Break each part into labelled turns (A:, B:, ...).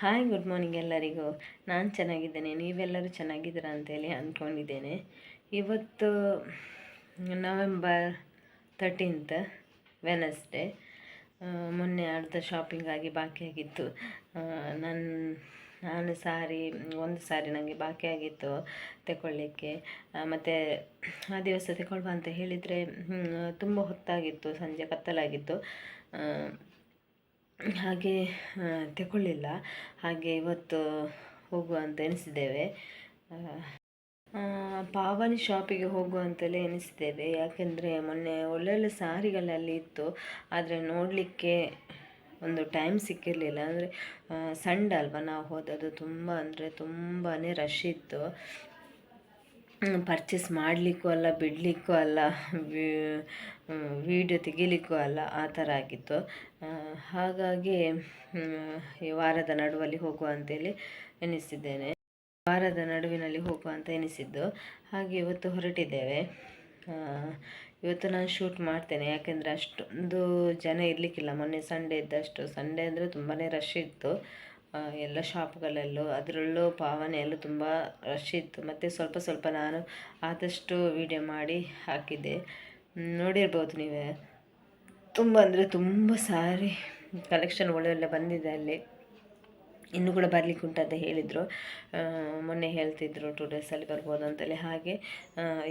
A: Hi, good morning ಎಲ್ಲರಿಗೂ. ನಾನು ಚೆನ್ನಾಗಿದ್ದೇನೆ. ನೀವೆಲ್ಲರೂ ಚೆನ್ನಾಗಿದ್ದೀರಾ ಅಂತೇಳಿ ಅಂದ್ಕೊಂಡಿದ್ದೇನೆ. ಇವತ್ತು ನವೆಂಬರ್ ತರ್ಟೀನ್ತ್ ವೆನಸ್ಡೇ ಮೊನ್ನೆ ಅರ್ಧ ಶಾಪಿಂಗ್ ಆಗಿ ಬಾಕಿಯಾಗಿತ್ತು ನನ್ನ ನಾನು ಸಾರಿ, ಒಂದು ಸಾರಿ ನನಗೆ ಬಾಕಿ ಆಗಿತ್ತು ತಗೊಳ್ಳಿಕ್ಕೆ ಮತ್ತು ಆ ದಿವಸ ತಗೊಳ್ಳುವ ಅಂತ ಹೇಳಿದರೆ ತುಂಬ ಹೊತ್ತಾಗಿತ್ತು, ಸಂಜೆ ಕತ್ತಲಾಗಿತ್ತು. ಹಾಗೆ ತಗೊಳ್ಳಿಲ್ಲ ಹಾಗೆ ಇವತ್ತು ಹೋಗುವ ಅಂತ ಎಣಿಸಿದ್ದೇವೆ. ಪಾವನಿ ಶಾಪಿಗೆ ಹೋಗುವ ಅಂತಲೇ ಎನಿಸಿದ್ದೇವೆ ಯಾಕೆಂದರೆ ಮೊನ್ನೆ ಒಳ್ಳೊಳ್ಳೆ ಸಾರಿಗಳಲ್ಲಿ ಇತ್ತು. ಆದರೆ ನೋಡಲಿಕ್ಕೆ ಒಂದು ಟೈಮ್ ಸಿಕ್ಕಿರಲಿಲ್ಲ. ಅಂದರೆ ಸಂಡೆ ಅಲ್ವಾ ನಾವು ಹೋದದ್ದು? ತುಂಬ ಅಂದರೆ ತುಂಬಾ ರಶ್ ಇತ್ತು. ಪರ್ಚೇಸ್ ಮಾಡಲಿಕ್ಕೂ ಅಲ್ಲ, ಬಿಡಲಿಕ್ಕೂ ಅಲ್ಲ ವೀಡಿಯೋ ತೆಗಿಲಿಕ್ಕೂ ಅಲ್ಲ, ಆ ಥರ ಆಗಿತ್ತು. ಹಾಗಾಗಿ ಈ ವಾರದ ನಡುವಲ್ಲಿ ಹೋಗುವ ಅಂತೇಳಿ ಎನಿಸಿದ್ದೇನೆ. ವಾರದ ನಡುವಿನಲ್ಲಿ ಹೋಗುವ ಅಂತ ಎನಿಸಿದ್ದು. ಹಾಗೆ ಇವತ್ತು ಹೊರಟಿದ್ದೇವೆ. ಇವತ್ತು ನಾನು ಶೂಟ್ ಮಾಡ್ತೇನೆ. ಯಾಕೆಂದರೆ ಅಷ್ಟೊಂದು ಜನ ಇರಲಿಕ್ಕಿಲ್ಲ. ಮೊನ್ನೆ ಸಂಡೇ ಇದ್ದಷ್ಟು. ಸಂಡೇ ಅಂದರೆ ತುಂಬಾ ರಶ್ ಇತ್ತು. ಎಲ್ಲ ಶಾಪ್ಗಳಲ್ಲೂ, ಅದರಲ್ಲೂ ಪಾವನೆಯಲ್ಲೂ ತುಂಬ ರಶ್ ಇತ್ತು. ಮತ್ತು ಸ್ವಲ್ಪ ಸ್ವಲ್ಪ ನಾನು ಆದಷ್ಟು ವೀಡಿಯೋ ಮಾಡಿ ಹಾಕಿದ್ದೆ. ನೋಡಿರ್ಬೋದು ನೀವೇ. ತುಂಬ ಅಂದರೆ ತುಂಬ ಸಾರಿ ಕಲೆಕ್ಷನ್ ಒಳ್ಳೆ ಬಂದಿದೆ ಅಲ್ಲಿ. ಇನ್ನೂ ಕೂಡ ಬರಲಿಕ್ಕೆ ಅಂತ ಹೇಳಿದರು. ಮೊನ್ನೆ ಹೇಳ್ತಿದ್ರು ಟು ಡೇಸಲ್ಲಿ ಬರ್ಬೋದು ಅಂತೇಳಿ. ಹಾಗೆ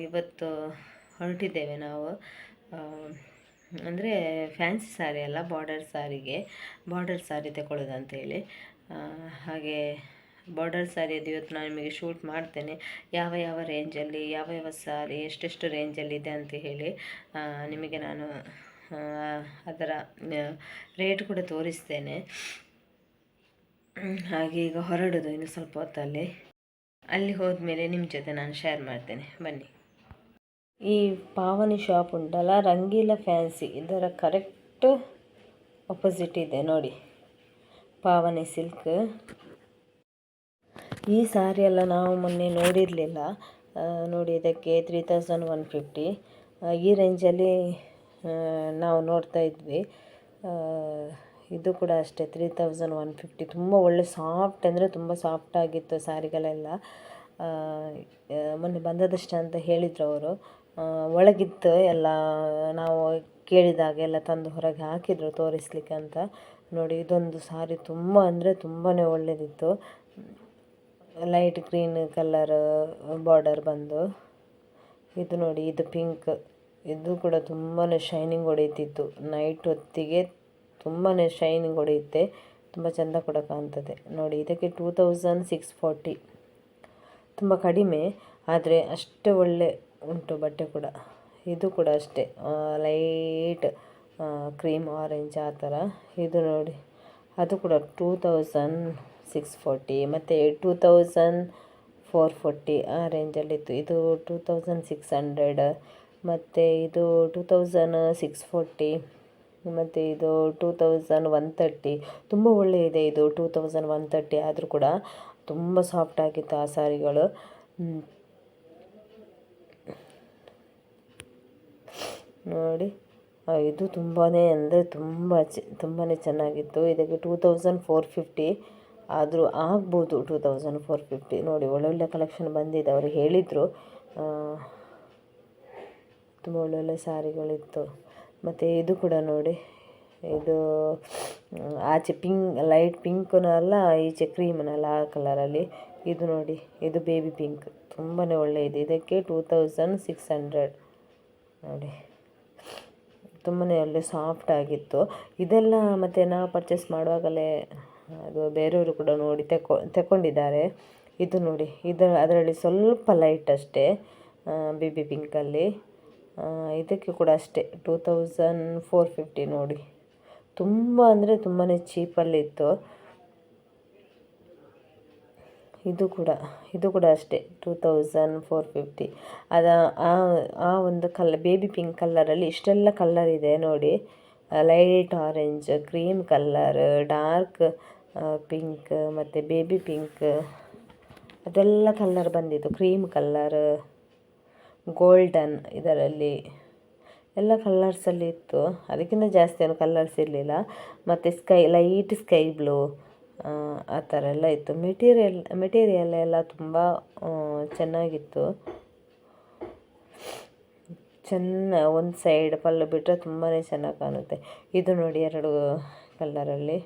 A: ಇವತ್ತು ಹೊರಟಿದ್ದೇವೆ ನಾವು. ಅಂದರೆ ಫ್ಯಾನ್ಸಿ ಸಾರಿ ಅಲ್ಲ ಬಾರ್ಡರ್ ಸಾರಿಗೆ ಬಾರ್ಡರ್ ಸಾರಿ ತಗೊಳ್ಳೋದಂತೇಳಿ ಹಾಗೆ ಬಾರ್ಡರ್ ಸ್ಯಾರಿಯದ್ದು ಇವತ್ತು ನಾನು ನಿಮಗೆ ಶೂಟ್ ಮಾಡ್ತೇನೆ. ಯಾವ ಯಾವ ರೇಂಜಲ್ಲಿ ಯಾವ ಯಾವ ಸಾರಿ ಎಷ್ಟೆಷ್ಟು ರೇಂಜಲ್ಲಿ ಇದೆ ಅಂತ ಹೇಳಿ ನಿಮಗೆ ನಾನು ಅದರ ರೇಟ್ ಕೂಡ ತೋರಿಸ್ತೇನೆ. ಹಾಗೆ ಈಗ ಹೊರಡೋದು ಇನ್ನು ಸ್ವಲ್ಪ ಹೊತ್ತಲ್ಲಿ. ಅಲ್ಲಿ ಹೋದ್ಮೇಲೆ ನಿಮ್ಮ ಜೊತೆ ನಾನು ಶೇರ್ ಮಾಡ್ತೇನೆ. ಬನ್ನಿ. ಈ ಪಾವನಿ ಶಾಪ್ ಉಂಟಲ್ಲ, ರಂಗೀಲ ಫ್ಯಾನ್ಸಿ ಇದರ ಕರೆಕ್ಟ್ ಅಪೋಸಿಟ್ ಇದೆ, ನೋಡಿ. ಪಾವನಿ ಸಿಲ್ಕ್. ಈ ಸಾರಿ ಎಲ್ಲ ನಾವು ಮೊನ್ನೆ ನೋಡಿರಲಿಲ್ಲ. ನೋಡಿ ಇದಕ್ಕೆ ತ್ರೀ ತೌಸಂಡ್ ಒನ್ ಫಿಫ್ಟಿ ಈ ರೇಂಜಲ್ಲಿ ನಾವು ನೋಡ್ತಾ ಇದ್ವಿ. ಇದು ಕೂಡ ಅಷ್ಟೇ ತ್ರೀ ತೌಸಂಡ್ ಒನ್ ಫಿಫ್ಟಿ ತುಂಬ ಒಳ್ಳೆ ಸಾಫ್ಟ್ ಅಂದರೆ ತುಂಬ ಸಾಫ್ಟ್ ಆಗಿತ್ತು ಸ್ಯಾರಿಗಳೆಲ್ಲ ಮೊನ್ನೆ ಬಂದದಷ್ಟೇ ಅಂತ ಹೇಳಿದರು ಅವರು. ಒಳಗಿತ್ತು ಎಲ್ಲ, ನಾವು ಕೇಳಿದಾಗ ಎಲ್ಲ ತಂದು ಹೊರಗೆ ಹಾಕಿದರು ತೋರಿಸ್ಲಿಕ್ಕೆ ಅಂತ. ನೋಡಿ, ಇದೊಂದು ಸಾರಿ ತುಂಬ ಅಂದರೆ ತುಂಬಾ ಒಳ್ಳೆಯದಿತ್ತು ಲೈಟ್ ಗ್ರೀನ್ ಕಲರ್ ಬಾರ್ಡರ್ ಬಂದು. ಇದು ನೋಡಿ, ಇದು ಪಿಂಕ್ ಇದು ಕೂಡ ತುಂಬಾ ಶೈನಿಂಗ್ ಹೊಡೆಯುತ್ತಿತ್ತು. ನೈಟ್ ಹೊತ್ತಿಗೆ ತುಂಬಾ ಶೈನಿಂಗ್ ಹೊಡೆಯುತ್ತೆ. ತುಂಬ ಚೆಂದ ಕೂಡ ಕಾಣ್ತದೆ. ನೋಡಿ, ಇದಕ್ಕೆ ಟೂ ತೌಸಂಡ್ ಸಿಕ್ಸ್ ಫೋರ್ಟಿ ತುಂಬ ಕಡಿಮೆ, ಆದರೆ ಅಷ್ಟೇ ಒಳ್ಳೆ ಉಂಟು ಬಟ್ಟೆ ಕೂಡ. ಇದು ಕೂಡ ಅಷ್ಟೇ. ಲೈಟ್ ಕ್ರೀಮ್ ಆರೆಂಜ್ ಆ ಥರ. ಇದು ನೋಡಿ, ಅದು ಕೂಡ ಟೂ ತೌಸಂಡ್ ಸಿಕ್ಸ್ ಫೋರ್ಟಿ ಮತ್ತು ಟೂ ತೌಸಂಡ್ ಫೋರ್ ಫೋರ್ಟಿ ಆ ರೇಂಜಲ್ಲಿತ್ತು ಇದು ಟೂ ತೌಸಂಡ್ ಸಿಕ್ಸ್ ಹಂಡ್ರೆಡ್ ಮತ್ತು ಇದು ಟೂ ತೌಸಂಡ್ ಸಿಕ್ಸ್ ಫೋರ್ಟಿ ಮತ್ತು ಇದು ಟೂ ತೌಸಂಡ್ ಒನ್ ತರ್ಟಿ ತುಂಬ ಒಳ್ಳೆಯದೆ ಇದು ಟೂ ತೌಸಂಡ್ ಒನ್ ತರ್ಟಿ ಆದರೂ ಕೂಡ ತುಂಬ ಸಾಫ್ಟ್ ಆಗಿತ್ತು ಆ ಸಾರಿಗಳು. ನೋಡಿ. ಇದು ತುಂಬಾ ಅಂದರೆ ತುಂಬ ಚ ತುಂಬಾ ಚೆನ್ನಾಗಿತ್ತು. ಇದಕ್ಕೆ ಟೂ ತೌಸಂಡ್ ಫೋರ್ ಫಿಫ್ಟಿ ಆದರೂ ಆಗ್ಬೋದು ಟೂ ತೌಸಂಡ್ ಫೋರ್ ಫಿಫ್ಟಿ ನೋಡಿ, ಒಳ್ಳೊಳ್ಳೆ ಕಲೆಕ್ಷನ್ ಬಂದಿದೆ. ಅವರು ಹೇಳಿದರು. ತುಂಬ ಒಳ್ಳೊಳ್ಳೆ ಸ್ಯಾರಿಗಳಿತ್ತು ಮತ್ತು ಇದು ಕೂಡ ನೋಡಿ. ಇದು ಆಚೆ ಪಿಂಕ್ ಲೈಟ್ ಪಿಂಕ್ನೂ ಅಲ್ಲ ಈಚೆ ಕ್ರೀಮ್ನಲ್ಲ ಆ ಕಲರಲ್ಲಿ ಇದು ನೋಡಿ, ಇದು ಬೇಬಿ ಪಿಂಕ್ ತುಂಬಾ ಒಳ್ಳೆಯದು ಇದಕ್ಕೆ ಟೂ ತೌಸಂಡ್ ಸಿಕ್ಸ್ ಹಂಡ್ರೆಡ್ ನೋಡಿ. ತುಂಬಾ ಒಳ್ಳೆ ಸಾಫ್ಟ್ ಆಗಿತ್ತು. ಇದೆಲ್ಲ ಮತ್ತು ನಾವು ಪರ್ಚೇಸ್ ಮಾಡುವಾಗಲೇ, ಅದು ಬೇರೆಯವರು ಕೂಡ ನೋಡಿ ತೆಕೊ, ತೆಕೊಂಡಿದ್ದಾರೆ. ಇದು ನೋಡಿ ಇದರ ಅದರಲ್ಲಿ ಸ್ವಲ್ಪ ಲೈಟ್ ಅಷ್ಟೇ ಬೇಬಿ ಪಿಂಕಲ್ಲಿ ಇದಕ್ಕೆ ಕೂಡ ಅಷ್ಟೇ ಟೂ ತೌಸಂಡ್ ಫೋರ್ ಫಿಫ್ಟಿ ನೋಡಿ. ತುಂಬ ಅಂದರೆ ತುಂಬಾ ಚೀಪಲ್ಲಿತ್ತು ಇದು ಕೂಡ ಇದು ಕೂಡ ಅಷ್ಟೇ ಟೂ ತೌಸಂಡ್ ಫೋರ್ ಫಿಫ್ಟಿ ಅದು, ಆ ಆ ಒಂದು ಕಲರ್ ಬೇಬಿ ಪಿಂಕ್ ಕಲ್ಲರಲ್ಲಿ ಇಷ್ಟೆಲ್ಲ ಕಲ್ಲರ್ ಇದೆ ನೋಡಿ. Light orange cream colour dark pink ಮತ್ತು ಬೇಬಿ ಪಿಂಕ್ ಅದೆಲ್ಲ ಕಲ್ಲರ್ ಬಂದಿತ್ತು ಕ್ರೀಮ್ ಕಲ್ಲರ್ ಗೋಲ್ಡನ್ ಇದರಲ್ಲಿ. ಎಲ್ಲ ಕಲ್ಲರ್ಸಲ್ಲಿ ಇತ್ತು. ಅದಕ್ಕಿಂತ ಜಾಸ್ತಿ ಏನು ಕಲ್ಲರ್ಸ್ ಇರಲಿಲ್ಲ. ಮತ್ತು ಸ್ಕೈ ಲೈಟ್ ಸ್ಕೈ ಬ್ಲೂ ಆ ಥರ ಎಲ್ಲ ಇತ್ತು. ಮೆಟೀರಿಯಲ್ ಮೆಟೀರಿಯಲ್ ಎಲ್ಲ ತುಂಬ ಚೆನ್ನಾಗಿತ್ತು. ಚೆನ್ನ, ಒಂದು ಸೈಡ್ ಪಲ್ಲು ಬಿಟ್ಟರೆ ತುಂಬಾ ಚೆನ್ನಾಗಿ ಕಾಣುತ್ತೆ. ಇದು ನೋಡಿ ಎರಡು ಕಲ್ಲರಲ್ಲಿ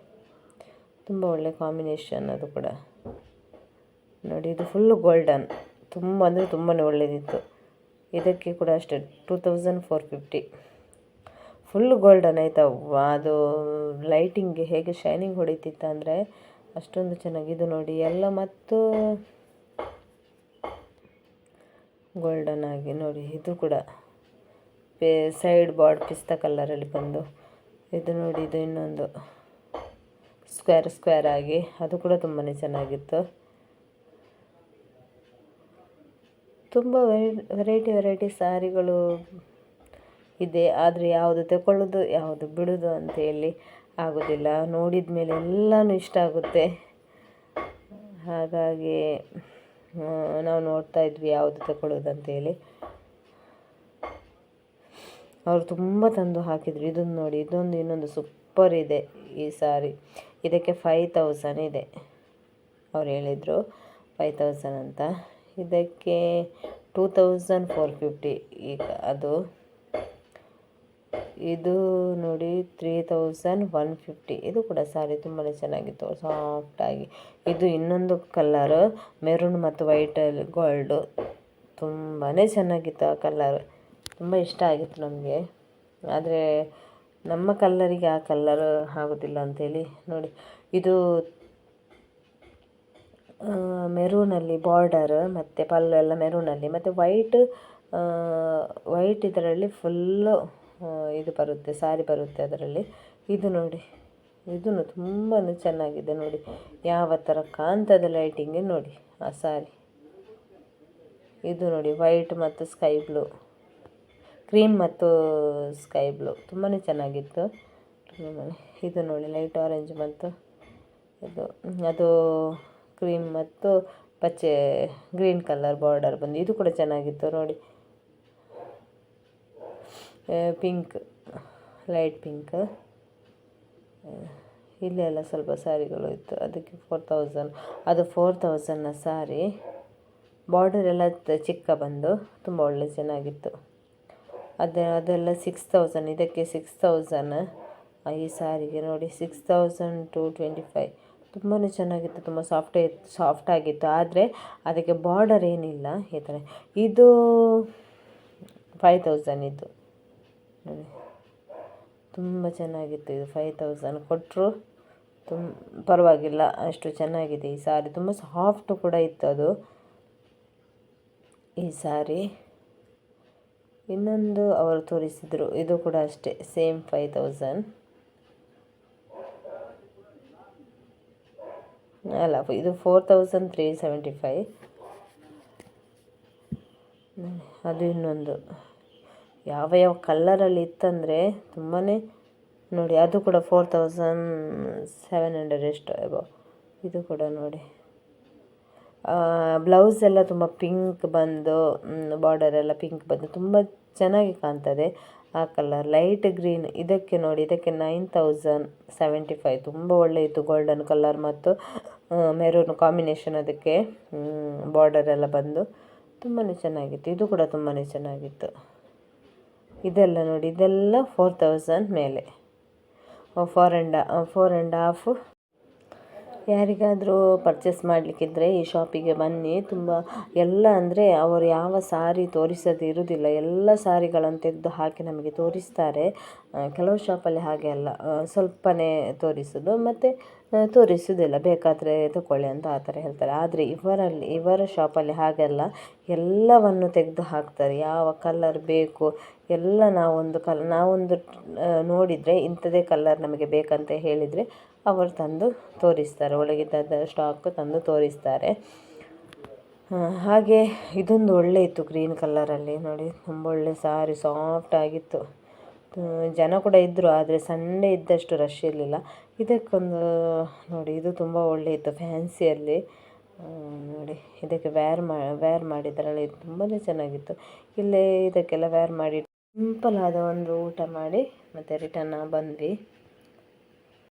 A: ತುಂಬ ಒಳ್ಳೆ ಕಾಂಬಿನೇಷನ್ ಅದು ಕೂಡ. ನೋಡಿ, ಇದು ಫುಲ್ಲು ಗೋಲ್ಡನ್ ತುಂಬ, ಅಂದರೆ ತುಂಬಾ ಒಳ್ಳೆಯದಿತ್ತು ಇದಕ್ಕೆ ಕೂಡ ಅಷ್ಟೇ two thousand four fifty full golden ಆಯಿತಾ ಅದು ಲೈಟಿಂಗ್ ಹೇಗೆ ಶೈನಿಂಗ್ ಹೊಡಿತಿತ್ತು ಅಂದರೆ ಅಷ್ಟೊಂದು ಚೆನ್ನಾಗಿ ಇದು ನೋಡಿ. ಎಲ್ಲ ಮತ್ತು ಗೋಲ್ಡನ್ ಆಗಿ ನೋಡಿ. ಇದು ಕೂಡ ಪೇ ಸೈಡ್ ಬಾರ್ಡ್ ಪಿಸ್ತ ಕಲ್ಲರಲ್ಲಿ ಬಂದು. ಇದು ನೋಡಿ, ಇದು ಇನ್ನೊಂದು ಸ್ಕ್ವೇರ್ ಸ್ಕ್ವೇರ್ ಆಗಿ. ಅದು ಕೂಡ ತುಂಬಾ ಚೆನ್ನಾಗಿತ್ತು. ತುಂಬ ವೆರೈಟಿ ವೆರೈಟಿ ಸ್ಯಾರಿಗಳು ಇದೆ. ಆದರೆ ಯಾವುದು ತಗೊಳ್ಳೋದು ಯಾವುದು ಬಿಡೋದು ಅಂತೇಳಿ ಆಗೋದಿಲ್ಲ. ನೋಡಿದ ಮೇಲೆ ಎಲ್ಲನೂ ಇಷ್ಟ ಆಗುತ್ತೆ. ಹಾಗಾಗಿ ನಾವು ನೋಡ್ತಾ ಇದ್ವಿ ಯಾವುದು ತಗೊಳ್ಳೋದು ಅಂತೇಳಿ ಅವರು ತುಂಬ ತಂದು ಹಾಕಿದರು. ಇದನ್ನು ನೋಡಿ, ಇದೊಂದು ಇನ್ನೊಂದು ಸೂಪರ್ ಇದೆ ಈ ಸಾರಿ. ಇದಕ್ಕೆ ಫೈ ತೌಸಂಡ್ ಇದೆ, ಅವ್ರು ಹೇಳಿದರು. ಫೈ ತೌಸಂಡ್ ಅಂತ. ಇದಕ್ಕೆ ಟೂ ತೌಸಂಡ್ ಫೋರ್ ಫಿಫ್ಟಿ ಈಗ ಅದು. ಇದು ನೋಡಿ ತ್ರೀ ತೌಸಂಡ್ ಒನ್ ಫಿಫ್ಟಿ ಇದು ಕೂಡ ಸಾರಿ ತುಂಬಾ ಚೆನ್ನಾಗಿತ್ತು ಸಾಫ್ಟಾಗಿ ಇದು ಇನ್ನೊಂದು ಕಲ್ಲರ್ ಮೆರೂನ್ ಮತ್ತು ವೈಟಲ್ಲಿ ಗೋಲ್ಡು ತುಂಬಾ ಚೆನ್ನಾಗಿತ್ತು ಆ ಕಲ್ಲರ್ ತುಂಬ ಇಷ್ಟ ಆಗಿತ್ತು ನಮಗೆ. ಆದರೆ ನಮ್ಮ ಕಲ್ಲರಿಗೆ ಆ ಕಲ್ಲರ್ ಆಗೋದಿಲ್ಲ ಅಂಥೇಳಿ ನೋಡಿ. ಇದು ಮೆರೂನಲ್ಲಿ ಬಾರ್ಡರ್ ಮತ್ತು ಪಲ್ಲು ಎಲ್ಲ ಮೆರೂನಲ್ಲಿ ಮತ್ತು ವೈಟ್ ವೈಟ್ ಇದರಲ್ಲಿ ಫುಲ್ಲು ಇದು ಬರುತ್ತೆ, ಸಾರಿ ಬರುತ್ತೆ ಅದರಲ್ಲಿ. ಇದು ನೋಡಿ ಇದೂ ತುಂಬಾ ಚೆನ್ನಾಗಿದೆ ನೋಡಿ. ಯಾವ ಥರ ಕಾಂತದ ಲೈಟಿಂಗ್ ನೋಡಿ, ಆ ಸಾರಿ. ಇದು ನೋಡಿ ವೈಟ್ ಮತ್ತು ಸ್ಕೈ ಬ್ಲೂ ಕ್ರೀಮ್ ಮತ್ತು ಸ್ಕೈ ಬ್ಲೂ ತುಂಬಾ ಚೆನ್ನಾಗಿತ್ತು. ಇದು ನೋಡಿ ಲೈಟ್ ಆರೆಂಜ್ ಮತ್ತು ಇದು, ಅದು ಕ್ರೀಮ್ ಮತ್ತು ಪಚ್ಚೆ ಗ್ರೀನ್ ಕಲರ್ ಬಾರ್ಡರ್ ಬಂದು, ಇದು ಕೂಡ ಚೆನ್ನಾಗಿತ್ತು ನೋಡಿ. Pink, light pink. ಇಲ್ಲೆಲ್ಲ ಸ್ವಲ್ಪ ಸ್ಯಾರಿಗಳು ಇತ್ತು. ಅದಕ್ಕೆ ಫೋರ್ ತೌಸಂಡ್ ಅದು ಫೋರ್ ತೌಸಂಡ್ನ ಸಾರಿ ಬಾರ್ಡರ್ ಎಲ್ಲ ಚಿಕ್ಕ ಬಂದು, ತುಂಬ ಒಳ್ಳೆ ಚೆನ್ನಾಗಿತ್ತು. ಅದು, ಅದೆಲ್ಲ ಸಿಕ್ಸ್ ತೌಸಂಡ್ ಇದಕ್ಕೆ ಸಿಕ್ಸ್ ತೌಸಂಡ್ ಈ ಸಾರಿಗೆ ನೋಡಿ six thousand two twenty five ತುಂಬಾ ಚೆನ್ನಾಗಿತ್ತು, ತುಂಬ ಸಾಫ್ಟ್ ಸಾಫ್ಟ್ ಆಗಿತ್ತು. ಆದರೆ, ಅದಕ್ಕೆ ಬಾರ್ಡರ್ ಏನಿಲ್ಲ, ಈ ಥರ. ಇದು ಫೈವ್ ತೌಸಂಡ್ ಇದು ನೋಡಿ ತುಂಬ ಚೆನ್ನಾಗಿತ್ತು ಇದು ಫೈವ್ ತೌಸಂಡ್ ಕೊಟ್ಟರು ತುಮ್ ಪರವಾಗಿಲ್ಲ, ಅಷ್ಟು ಚೆನ್ನಾಗಿದೆ ಈ ಸಾರಿ ತುಂಬ ಸಾಫ್ಟ್ ಕೂಡ ಇತ್ತು ಅದು. ಈ ಸಾರಿ ಇನ್ನೊಂದು ಅವರು ತೋರಿಸಿದರು. ಇದು ಕೂಡ ಅಷ್ಟೇ ಸೇಮ್ ಫೈವ್ ತೌಸಂಡ್ ಅಲ್ಲ, ಇದು four thousand three seventy five ಅದು ಇನ್ನೊಂದು. ಯಾವ ಯಾವ ಕಲ್ಲರಲ್ಲಿ ಇತ್ತಂದರೆ ತುಂಬಾ ನೋಡಿ, ಅದು ಕೂಡ ಫೋರ್ ತೌಸಂಡ್ ಸೆವೆನ್ ಹಂಡ್ರೆಡ್ ಎಷ್ಟು ಅಬೋ ಇದು ಕೂಡ ನೋಡಿ. ಬ್ಲೌಸ್ ಎಲ್ಲ ತುಂಬ ಪಿಂಕ್ ಬಂದು ಬಾರ್ಡರ್ ಎಲ್ಲ ಪಿಂಕ್ ಬಂದು ತುಂಬ ಚೆನ್ನಾಗಿ ಕಾಣ್ತದೆ. ಆ ಕಲರ್ ಲೈಟ್ ಗ್ರೀನ್ ಇದಕ್ಕೆ ನೋಡಿ, ಇದಕ್ಕೆ ನೈನ್ ತೌಸಂಡ್ ಸೆವೆಂಟಿ ಫೈವ್ ತುಂಬ ಒಳ್ಳೆ ಇತ್ತು ಗೋಲ್ಡನ್ ಕಲರ್ ಮತ್ತು ಮೆರೂನ್ ಕಾಂಬಿನೇಷನ್ ಅದಕ್ಕೆ ಬಾರ್ಡರ್ ಎಲ್ಲ ಬಂದು ತುಂಬಾ ಚೆನ್ನಾಗಿತ್ತು. ಇದು ಕೂಡ ತುಂಬಾ ಚೆನ್ನಾಗಿತ್ತು. ಇದೆಲ್ಲ ನೋಡಿ, ಇದೆಲ್ಲ ಫೋರ್ ತೌಸಂಡ್ ಮೇಲೆ. Four and four and half ಯಾರಿಗಾದರೂ ಪರ್ಚೇಸ್ ಮಾಡಲಿಕ್ಕಿದ್ರೆ ಈ ಶಾಪಿಗೆ ಬನ್ನಿ. ತುಂಬ, ಎಲ್ಲ ಅಂದರೆ ಅವರು ಯಾವ ಸಾರಿ ತೋರಿಸೋದು ಇರುವುದಿಲ್ಲ ಎಲ್ಲ ಸಾರಿಗಳನ್ನು ತೆಗೆದು ಹಾಕಿ ನಮಗೆ ತೋರಿಸ್ತಾರೆ. ಕೆಲವು ಶಾಪಲ್ಲಿ ಹಾಗೆ ಅಲ್ಲ. ಸ್ವಲ್ಪನೇ ತೋರಿಸೋದು. ಮತ್ತು ತೋರಿಸೋದಿಲ್ಲ. ಬೇಕಾದರೆ ತಗೊಳ್ಳಿ ಅಂತ ಆ ಥರ ಹೇಳ್ತಾರೆ. ಆದರೆ ಇವರಲ್ಲಿ, ಇವರ ಶಾಪಲ್ಲಿ ಹಾಗೆಲ್ಲ ಎಲ್ಲವನ್ನು ತೆಗೆದು ಹಾಕ್ತಾರೆ. ಯಾವ ಕಲರ್ ಬೇಕು, ಎಲ್ಲ ನಾವೊಂದು ಕಲ್ ನಾವೊಂದು ನೋಡಿದರೆ ಇಂಥದೇ ಕಲರ್ ನಮಗೆ ಬೇಕಂತ ಹೇಳಿದರೆ ಅವರು ತಂದು ತೋರಿಸ್ತಾರೆ. ಒಳಗಿದ್ದ ಸ್ಟಾಕ್ ತಂದು ತೋರಿಸ್ತಾರೆ. ಹಾಗೆ ಇದೊಂದು ಒಳ್ಳೆ ಇತ್ತು ಗ್ರೀನ್ ಕಲರಲ್ಲಿ ನೋಡಿ, ತುಂಬ ಒಳ್ಳೆ ಸಾರಿ ಸಾಫ್ಟ್ ಆಗಿತ್ತು. ಜನ ಕೂಡ ಇದ್ದರು ಆದರೆ ಸಂಡೇ ಇದ್ದಷ್ಟು ರಶ್ ಇರಲಿಲ್ಲ. ಇದಕ್ಕೊಂದು, ನೋಡಿ, ಇದು ತುಂಬ ಒಳ್ಳೆ ಇತ್ತು ಫ್ಯಾನ್ಸಿಯಲ್ಲಿ ನೋಡಿ, ಇದಕ್ಕೆ ವ್ಯಾರ್ ಮಾ ವ್ಯಾರ್ ಮಾಡಿದ್ರಲ್ಲ ಇದು ತುಂಬಾ ಚೆನ್ನಾಗಿತ್ತು. ಇಲ್ಲೇ ಇದಕ್ಕೆಲ್ಲ ವ್ಯಾರ್ ಮಾಡಿ ಸಿಂಪಲ್ ಆದ ಒಂದು ಊಟ ಮಾಡಿ, ಮತ್ತು ರಿಟರ್ನ್ ಬಂದ್ವಿ.